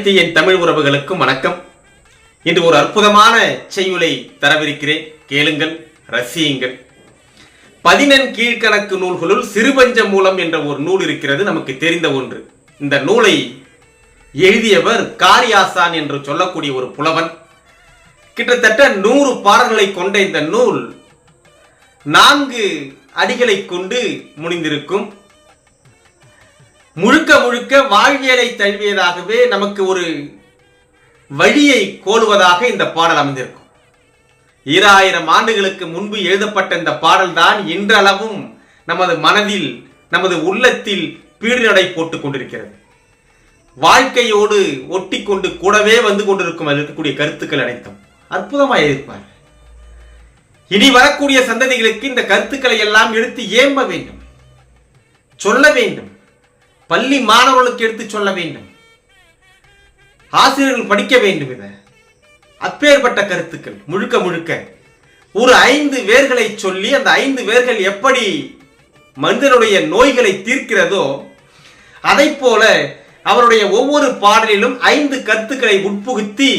அனைத்து என் தமிழ் உறவுகளுக்கும் வணக்கம். இன்று ஒரு அற்புதமான செய்யுளை தரவிருக்கிறேன். கேளுங்கள் ரசியுங்கள். பதினெண் கீழ்கணக்கு நூல்களுள் சிறுபஞ்ச மூலம் என்ற ஒரு நூல் இருக்கிறது நமக்கு தெரிந்த ஒன்று. இந்த நூலை எழுதியவர் காரியாசான் என்று சொல்லக்கூடிய ஒரு புலவன். கிட்டத்தட்ட நூறு பாடல்களை கொண்ட இந்த நூல் நான்கு அடிகளை கொண்டு முடிந்திருக்கும் முழுக்க முழுக்க வாழ்வியலை தழுவியதாகவே நமக்கு ஒரு வழியை கோருவதாக இந்த பாடல் அமைந்திருக்கும். ஈராயிரம் ஆண்டுகளுக்கு முன்பு எழுதப்பட்ட இந்த பாடல்தான் இன்றளவும் நமது மனதில் நமது உள்ளத்தில் பீடுநடை போட்டுக் கொண்டிருக்கிறது. வாழ்க்கையோடு ஒட்டி கொண்டு கூடவே வந்து கொண்டிருக்கும் இருக்கக்கூடிய கருத்துக்கள் அனைத்தும் அற்புதமாக இருப்பார். இனி வரக்கூடிய சந்ததிகளுக்கு இந்த கருத்துக்களை எல்லாம் எடுத்து ஏம்ப வேண்டும். சொல்ல வேண்டும். பள்ளி மாணவர்களுக்கு எடுத்து சொல்ல வேண்டும். ஆசிரியர்கள் படிக்க வேண்டும் இதை. அப்பேற்பட்ட கருத்துக்கள். முழுக்க முழுக்க. ஒரு ஐந்து வேர்களை சொல்லி அந்த ஐந்து வேர்கள் எப்படி மனிதனுடைய நோய்களை தீர்க்கிறதோ அதை போல அவருடைய ஒவ்வொரு பாடலிலும் ஐந்து கருத்துக்களை உட்புகுத்தி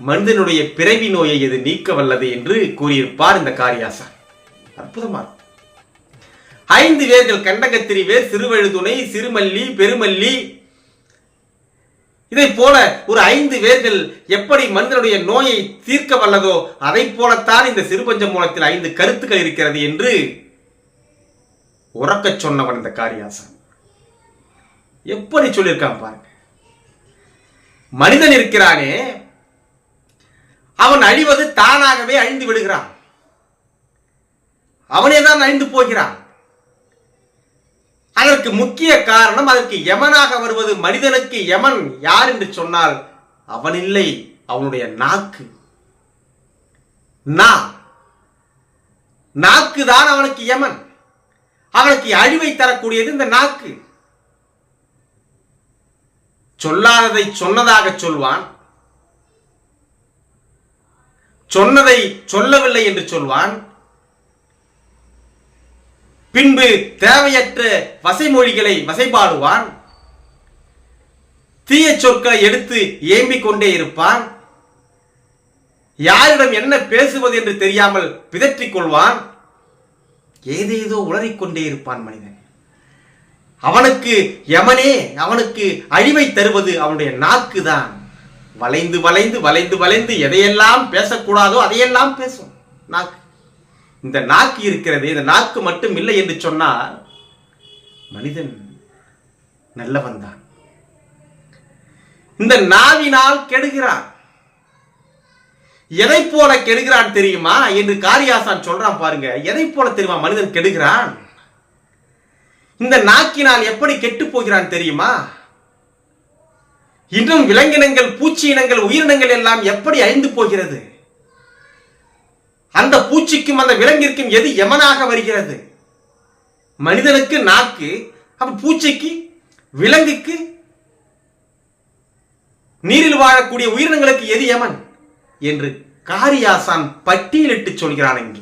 மனிதனுடைய பிறவி நோயை இது நீக்க வல்லது என்று கூறியிருப்பார் இந்த காரியாசா அற்புதமாக ஐந்து வேர்கள் கண்டகத்திரி வேர் சிறுவழுதுணை சிறுமல்லி பெருமல்லி. இதை போல ஒரு ஐந்து வேர்கள் எப்படி மனிதனுடைய நோயை தீர்க்க வல்லதோ அதை போலத்தான் இந்த சிறுபஞ்ச மூலத்தில் ஐந்து கருத்துக்கள் இருக்கிறது என்று உறக்கச் சொன்னவன் இந்த காரியாசன். எப்படி சொல்லியிருக்கான் பாருங்க. மனிதன் இருக்கிறானே அவன் அழிவது தானாகவே அழிந்து விடுகிறான். அவனே தான் அழிந்து போகிறான். அதற்கு முக்கிய காரணம் அதற்கு யமனாக வருவது மனிதனுக்கு யமன் யார் என்று சொன்னால் அவன் இல்லை அவனுடைய நாக்கு. நா. நாக்கு தான் அவனுக்கு யமன். அவனுக்கு அழிவை தரக்கூடியது இந்த நாக்கு. சொல்லாததை சொன்னதாக சொல்வான். சொன்னதை சொல்லவில்லை என்று சொல்வான். பின்பு தேவையற்ற வசைமொழிகளை வசைபாடுவான். தீய சொற்களை எடுத்து ஏம்பிக் கொண்டே இருப்பான். யாரிடம் என்ன பேசுவது என்று தெரியாமல் பிதற்றிக் கொள்வான். ஏதேதோ உளறிக்கொண்டே இருப்பான் மனிதன். அவனுக்கு யமனே அவனுக்கு அழிவை தருவது அவனுடைய நாக்கு தான் வளைந்து வளைந்து வளைந்து வளைந்து எதையெல்லாம் பேசக்கூடாதோ அதையெல்லாம் பேசும். நாக்கு. இந்த நாக்கு இருக்கிறது இந்த நாக்கு மட்டும் இல்லை என்று சொன்னால் மனிதன் நல்லவன் தான். இந்த நாவினால் கெடுகிறான். எதை போல கெடுகிறான் தெரியுமா? என்று காரியாசான் சொல்றான் பாருங்க. எதை போல தெரியுமா? மனிதன் கெடுகிறான். இந்த நாக்கினால் எப்படி கெட்டு போகிறான் தெரியுமா? இன்னும் விலங்கினங்கள் பூச்சி இனங்கள் உயிரினங்கள் எல்லாம் எப்படி அழிந்து போகிறது? அந்த பூச்சிக்கும் அந்த விலங்கிற்கும் எது யமனாக வருகிறது? மனிதனுக்கு நாக்கு அப்ப பூச்சிக்கு விலங்குக்கு நீரில் வாழக்கூடிய உயிரினங்களுக்கு எது யமன்? என்று காரியாசான் பட்டியலிட்டு சொல்கிறான் இங்கே.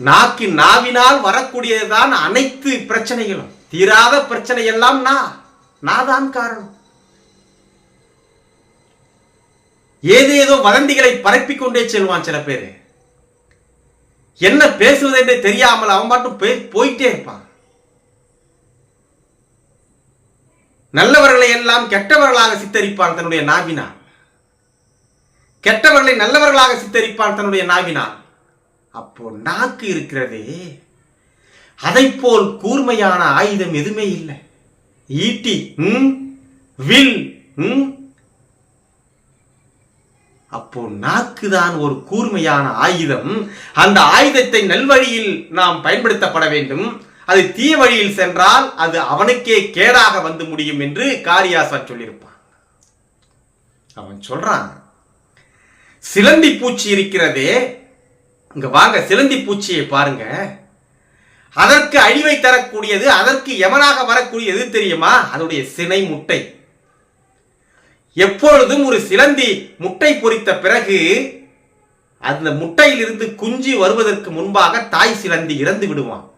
நாக்கின் நாவினால் வரக்கூடியதுதான் அனைத்து பிரச்சனைகளும். தீராத பிரச்சனை எல்லாம் நா நாதான் காரணம். ஏதேதோ வதந்திகளை பரப்பிக் கொண்டே செல்வான் சில பேர். என்ன பேசுவது என்று தெரியாமல் அவன் மட்டும் போயிட்டே இருப்பான். நல்லவர்களை எல்லாம் கெட்டவர்களாக சித்தரிப்பான் தன்னுடைய நாவினா கெட்டவர்களை நல்லவர்களாக சித்தரிப்பான் தன்னுடைய நாவினா அப்போ நாக்கு இருக்கிறதே. அதை போல் கூர்மையான ஆயுதம் எதுவுமே இல்லை. ஈட்டி வில் அப்போ நாக்கு தான் ஒரு கூர்மையான ஆயுதம். அந்த ஆயுதத்தை நல்வழியில் நாம் பயன்படுத்தப்பட வேண்டும். அது தீய வழியில் சென்றால் அது அவனுக்கே கேடாக வந்து முடியும் என்று காரியாசா சொல்லியிருப்பான். அவன் சொல்றான் சிலந்தி பூச்சி இருக்கிறதே. இங்க வாங்க சிலந்தி பூச்சியை பாருங்க. அதற்கு அழிவை தரக்கூடியது அதற்கு எவனாக வரக்கூடியது தெரியுமா? அதனுடைய சினை முட்டை. எப்பொழுதும் ஒரு சிலந்தி முட்டை பொறித்த பிறகு அந்த முட்டையிலிருந்து குஞ்சு வருவதற்கு முன்பாக தாய் சிலந்தி இறந்து விடுவான்.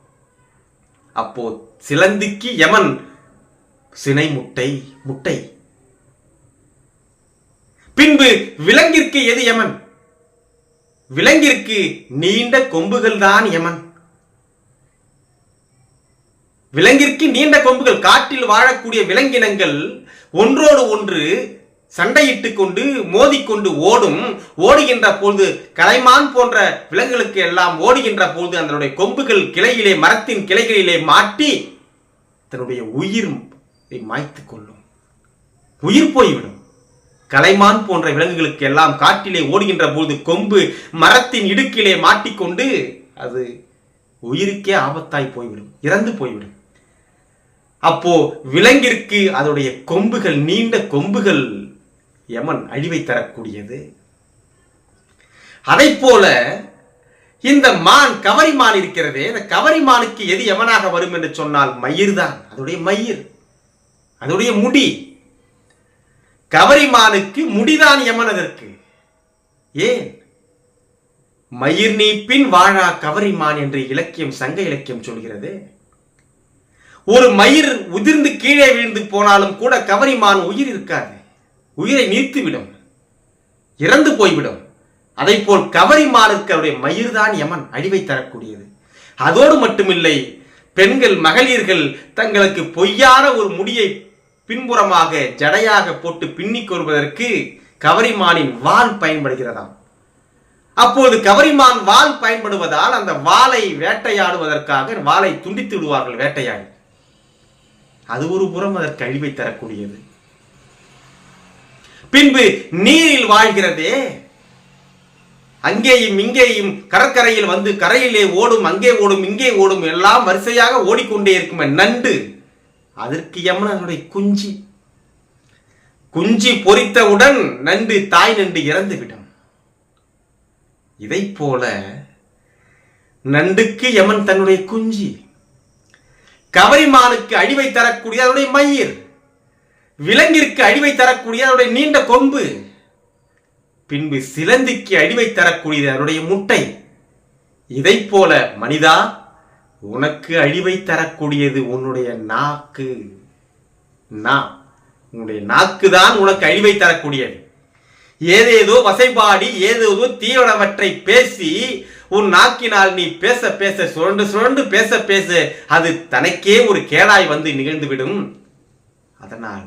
அப்போ சிலந்திக்கு யமன் சினை முட்டை முட்டை. பின்பு விலங்கிற்கு எது யமன்? விலங்கிற்கு நீண்ட கொம்புகள் தான் யமன். விலங்கிற்கு நீண்ட கொம்புகள் காட்டில் வாழக்கூடிய விலங்கினங்கள் ஒன்றோடு ஒன்று சண்டையிட்டு கொண்டு மோதிக்கொண்டு ஓடும் ஓடுகின்ற பொழுது கலைமான் போன்ற விலங்குகளுக்கு எல்லாம் ஓடுகின்ற பொழுது அதனுடைய கொம்புகள் கிளையிலே மரத்தின் கிளைகளிலே மாட்டி தன்னுடைய உயிர் மாய்த்துக் கொள்ளும். உயிர் போய்விடும். கலைமான் போன்ற விலங்குகளுக்கு எல்லாம் காட்டிலே ஓடுகின்ற பொழுது கொம்பு மரத்தின் இடுக்கிலே மாட்டிக்கொண்டு அது உயிருக்கே ஆபத்தாய் போய்விடும் இறந்து போய்விடும். அப்போ விலங்கிற்கு அதனுடைய கொம்புகள் நீண்ட கொம்புகள் யமன் அழிவை தரக்கூடியது. அதை போல இந்த மான் கவரி மான் இருக்கிறதே இந்த கவரி மானுக்கு எது யமனாக வரும் என்று சொன்னால் மயிர் தான் அதோடைய மயிர் அதோடைய முடி. கவரிமானுக்கு முடிதான் யமன் அதற்கு. ஏன்? மயிர் நீப்பின் வாழா கவரிமான் என்று இலக்கியம் சங்க இலக்கியம் சொல்கிறது. ஒரு மயிர் உதிர்ந்து கீழே விழுந்து போனாலும் கூட கவரிமான் உயிர் இருக்காது. உயிரை நீர்த்துவிடும் இறந்து போய்விடும். அதை போல் கவரி அவருடைய மயிர்தான் யமன் அழிவை தரக்கூடியது. அதோடு மட்டுமில்லை பெண்கள் மகளிர்கள் தங்களுக்கு பொய்யான ஒரு முடியை பின்புறமாக ஜடையாக போட்டு பின்னிக் கொள்வதற்கு கவரிமானின் வால் பயன்படுகிறதாம். அப்போது கவரிமான் வால் பயன்படுவதால் அந்த வாளை வேட்டையாடுவதற்காக வாளை துண்டித்து விடுவார்கள் வேட்டையாடி அது ஒரு புறம் அதற்கு அழிவை தரக்கூடியது. பின்பு நீரில் வாழ்கிறதே. அங்கேயும் இங்கேயும் கடற்கரையில் வந்து கரையிலே ஓடும் அங்கே ஓடும் இங்கே ஓடும் எல்லாம் வரிசையாக ஓடிக்கொண்டே இருக்கும். நண்டு. அதற்கு யமுனனுடைய குஞ்சி. குஞ்சி பொறித்தவுடன் நண்டு தாய் நண்டு இறந்துவிடும். இதை போல நண்டுக்கு யமன் தன்னுடைய குஞ்சி. கவரிமானுக்கு அழிவை தரக்கூடிய அதனுடைய மயிர். விலங்கிற்கு அழிவை தரக்கூடிய அதனுடைய நீண்ட கொம்பு. பின்பு சிலந்திக்கு அழிவை தரக்கூடியது அதனுடைய முட்டை. இதை போல மனிதா உனக்கு அழிவை தரக்கூடியது உன்னுடைய நாக்கு. நா உன்னுடைய நாக்கு தான் உனக்கு அழிவை தரக்கூடியது. ஏதேதோ வசைபாடி ஏதேதோ தீவனவற்றை பேசி உன் நாக்கினால் நீ பேச பேச சுரண்டு சுரண்டு பேச பேச அது தனக்கே ஒரு கேடாய் வந்து நிகழ்ந்துவிடும். அதனால்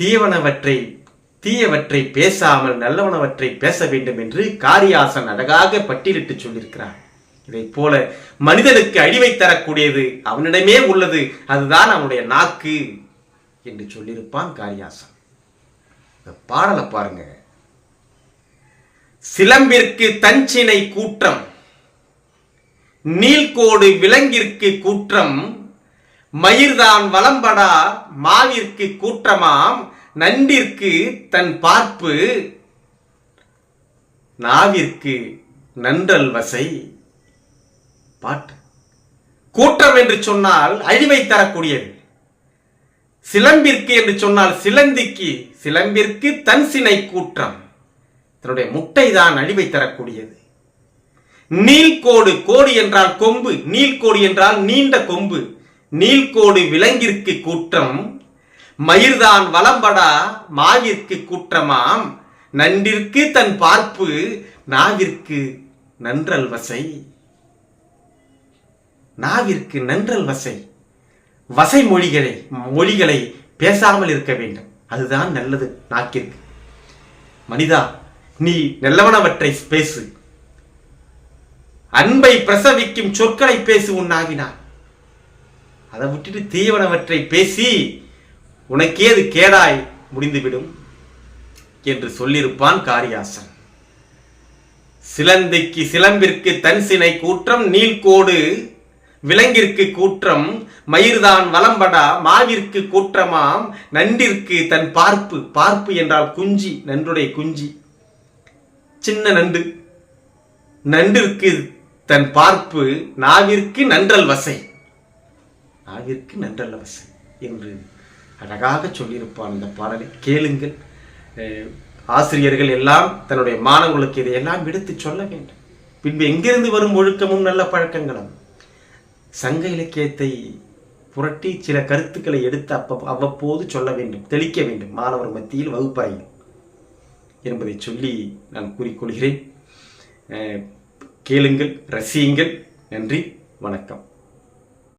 தீவனவற்றை தீயவற்றை பேசாமல் நல்லவனவற்றை பேச வேண்டும் என்று காரியாசன் அழகாக பட்டியலிட்டு சொல்லியிருக்கிறார். இதை போல மனிதனுக்கு அழிவை தரக்கூடியது அவனிடமே உள்ளது. அதுதான் அவனுடைய நாக்கு என்று சொல்லியிருப்பான் காரியாசன். இந்த பாடலை பாருங்க. சிலம்பிற்கு தஞ்சினை கூற்றம் நீல்கோடு விலங்கிற்கு கூற்றம் மயிர்தான் வலம்படா மாவிற்கு கூற்றமாம் நண்டிற்கு தன் பார்ப்பு நாவிற்கு நன்றல் வசை. பாட்டு. கூற்றம் என்று சொன்னால் அழிவை தரக்கூடியது. சிலம்பிற்கு என்று சொன்னால் சிலந்திக்கு சிலம்பிற்கு தன் சினை கூற்றம். தன்னுடைய முட்டை தான் அழிவை தரக்கூடியது. நீல்கோடு கோடு என்றால் கொம்பு நீல்கோடு என்றால் நீண்ட கொம்பு. நீல்கோடு விலங்கிற்கு கூற்றம் மயிர்தான் வலம்படா மாவிற்கு கூற்றமாம். நன்றிற்கு தன் பார்ப்பு நாவிற்கு நன்றல் வசை. நாவிற்கு நன்றல் வசை. வசை மொழிகளை மொழிகளை பேசாமல் இருக்க வேண்டும். அதுதான் நல்லது நாக்கிற்கு. மனிதா நீ நல்லவனவற்றை பேசு. அன்பை பிரசவிக்கும் சொற்களை பேசு உன் நாவினார் அதை விட்டுட்டு தீவனவற்றை பேசி உனக்கே அது கேடாய் முடிந்துவிடும் என்று சொல்லியிருப்பான் காரியாசன். சிலந்திக்கு சிலம்பிற்கு தன் சினை கூற்றம் நீல்கோடு விலங்கிற்கு கூற்றம் மயிர்தான் வலம்படா மாவிற்கு கூற்றமாம் நண்டிற்கு தன் பார்ப்பு பார்ப்பு என்றால் குஞ்சி நன்றுடைய குஞ்சி. சின்ன நண்டு. நண்டிற்கு தன் பார்ப்பு நாவிற்கு நன்றல் வசை. நாவிற்கு நன்றல் என்று அழகாக சொல்லியிருப்பான் இந்த பாடலை. கேளுங்கள். ஆசிரியர்கள் எல்லாம் தன்னுடைய மாணவர்களுக்கு இதையெல்லாம் எடுத்து சொல்ல வேண்டும். பின்பு எங்கிருந்து வரும் ஒழுக்கமும் நல்ல பழக்கங்களும்? சங்க இலக்கியத்தை புரட்டி சில கருத்துக்களை எடுத்து அப்ப அவ்வப்போது சொல்ல வேண்டும் தெளிக்க வேண்டும் மாணவர் மத்தியில் வகுப்பறையில் என்பதை சொல்லி நான் கூறிக்கொள்கிறேன். கேளுங்கள் ரசியுங்கள். நன்றி வணக்கம்.